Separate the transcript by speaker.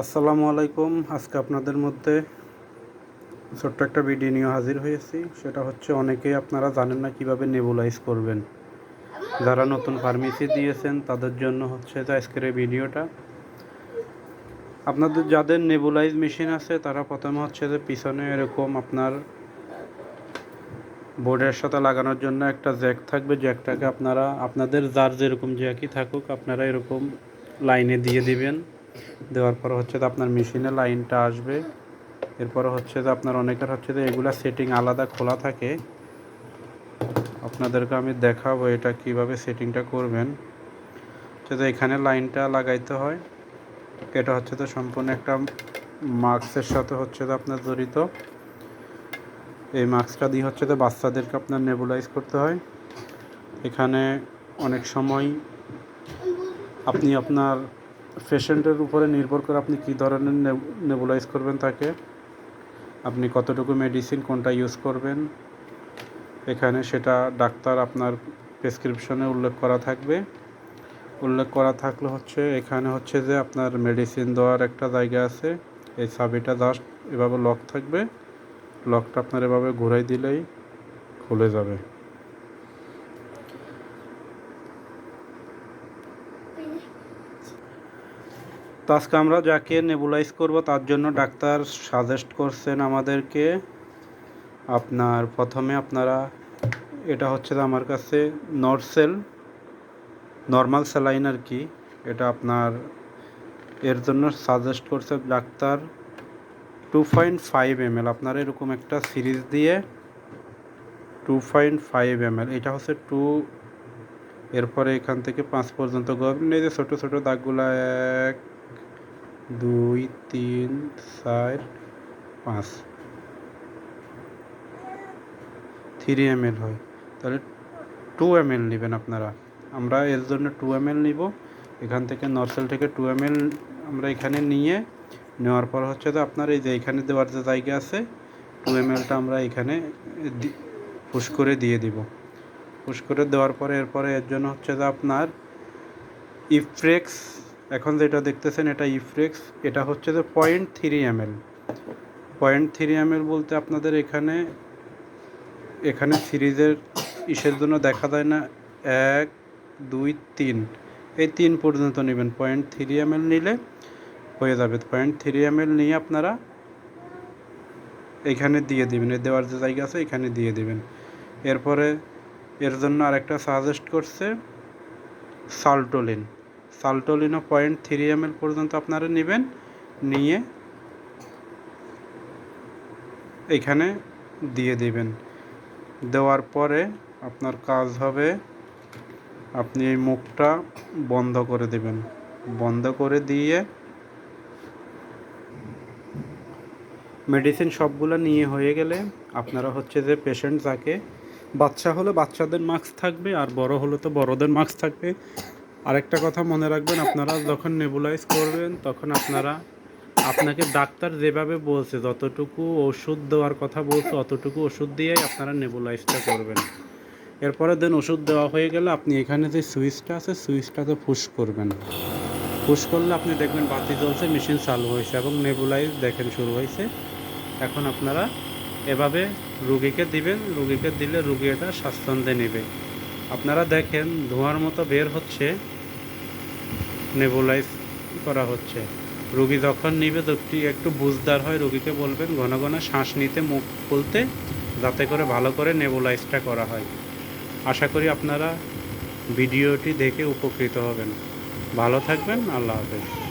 Speaker 1: আসসালামু আলাইকুম। আজকে আপনাদের মধ্যে ছোট্ট একটা ভিডিও নিয়ে হাজির হয়েছি। সেটা হচ্ছে অনেকেই আপনারা জানেন না কীভাবে নেবুলাইজ করবেন। যারা নতুন ফার্মেসি দিয়েছেন, তাদের জন্য হচ্ছে যে আজকের এই ভিডিওটা আপনাদের যাদের নেবুলাইজ মেশিন আছে, তারা প্রথমে হচ্ছে যে পিছনে এরকম আপনার বোর্ডের সাথে লাগানোর জন্য একটা জ্যাক থাকবে। জ্যাকটাকে আপনারা, আপনাদের যার যেরকম জ্যাকই থাকুক, আপনারা এরকম লাইনে দিয়ে দিবেন। দেওয়ার পর হচ্ছে তো আপনার মেশিনে লাইনটা আসবে। এরপরে হচ্ছে তো আপনার অনেকের হচ্ছে যে এগুলা সেটিং আলাদা খোলা থাকে। আপনাদেরকে আমি দেখাবো এটা কীভাবে সেটিংটা করবেন। যে এখানে লাইনটা লাগাইতে হয়। এটা হচ্ছে তো সম্পূর্ণ একটা মাস্কের সাথে হচ্ছে তো আপনার জড়িত। এই মাস্কটা দিয়ে হচ্ছে তো বাচ্চাদেরকে আপনার নেবুলাইজ করতে হয়। এখানে অনেক সময় আপনি আপনার পেশেন্টের উপরে নির্ভর করে আপনি কী ধরনের নেবুলাইজ করবেন তাকে, আপনি কতটুকু মেডিসিন কোনটা ইউজ করবেন, এখানে সেটা ডাক্তার আপনার প্রেসক্রিপশনে উল্লেখ করা থাকবে। উল্লেখ করা থাকলে হচ্ছে, এখানে হচ্ছে যে আপনার মেডিসিন দেওয়ার একটা জায়গা আছে, এই চাবিটা জাস্ট এভাবে লক থাকবে লকটা আপনার এভাবে ঘুরাই দিলেই খুলে যাবে। তো আজকে আমরা যাকে নেবুলাইজ করব, তার জন্য ডাক্তার সাজেস্ট করছেন আমাদেরকে। আপনার প্রথমে আপনারা, এটা হচ্ছে আমার কাছে নর্সেল নর্মাল স্যালাইন আর কি, এটা আপনার এর জন্য সাজেস্ট করছে doctor two point five M L আপনারা এরকম একটা সিরিজ দিয়ে two point five M L এটা হচ্ছে টু এরপরে এখান থেকে পাঁচ পর্যন্ত গভর্নমেন্ট এই যে ছোটো ছোটো দাগগুলো এক দুই, তিন, চার, পাঁচ। থ্রি এম হয়। তাহলে টু এম এল নেবেন আপনারা। আমরা এর জন্য টু এম এল নিব। এখান থেকে নর্সেল থেকে টু এম এল আমরা এখানে নিয়ে নেওয়ার পর হচ্ছে তো আপনার এই যে এখানে দেওয়ার যে জায়গা আছে টু এম এলটা আমরা এখানে পুশ করে দিয়ে দিব। পুশ করে দেওয়ার পরে এরপরে এর জন্য হচ্ছে যে আপনার ইফ্রেক্স এখন যেটা দেখতেছেন এটা ইফ্রেক্স এটা হচ্ছে যে point three M L point three M L বলতে আপনাদের এখানে এখানে সিরিজের ইসের জন্য দেখা যায় না, এক, দুই, তিন। এই তিন পর্যন্ত নেবেন। পয়েন্ট থ্রি এম এল নিলে হয়ে যাবে। পয়েন্ট থ্রি এম এল নিয়ে আপনারা এখানে দিয়ে দিবেন। এর দেওয়ার যে জায়গা আছে, এখানে দিয়ে দেবেন। এরপরে এর জন্য আরেকটা সাজেস্ট করছে সাল্টোলিন। সাল্টোলিনও পয়েন্ট থ্রি এম পর্যন্ত আপনারা নেবেন। নিয়ে এখানে দিয়ে দিবেন। দেওয়ার পরে আপনার কাজ হবে আপনি এই মুখটা বন্ধ করে দেবেন। বন্ধ করে দিয়ে মেডিসিন সবগুলো নিয়ে হয়ে গেলে আপনারা হচ্ছে যে পেশেন্ট যাকে, বাচ্চা হলে বাচ্চাদের মাস্ক থাকবে আর বড় হলে তো বড়দের মাস্ক থাকবে। আরেকটা কথা মনে রাখবেন, আপনারা যখন নেবুলাইজ করবেন, তখন আপনারা আপনাকে ডাক্তার যেভাবে বলছে, যতটুকু ওষুধ দেওয়ার কথা বলছে, অতটুকু ওষুধ দিয়েই আপনারা নেবুলাইজটা করবেন। এরপরে দেন ওষুধ দেওয়া হয়ে গেলে আপনি এখানে যে সুইচটা আছে, সুইচটাতে পুশ করবেন। পুশ করলে আপনি দেখবেন বাতি জ্বলছে মেশিন চালু হয়েছে এবং নেবুলাইজ দেখেন শুরু হয়েছে। এখন আপনারা এভাবে রুগীকে দিবেন, রুগীকে দিলে রুগী এটা স্বাচ্ছন্দ্যে নেবে। আপনারা দেখেন, ধোঁয়ার মতো বের হচ্ছে। নেবুলাইজ করা হচ্ছে। রুগী যখন নিবে তখন একটু বুঝদার হয়, রুগীকে বলবেন, ঘন ঘন শ্বাস নিতে, মুখ খুলতে, যাতে করে ভালো করে নেবুলাইজটা করা হয়। আশা করি আপনারা ভিডিওটি দেখে উপকৃত হবেন। ভালো থাকবেন, আল্লাহ হাফেজ।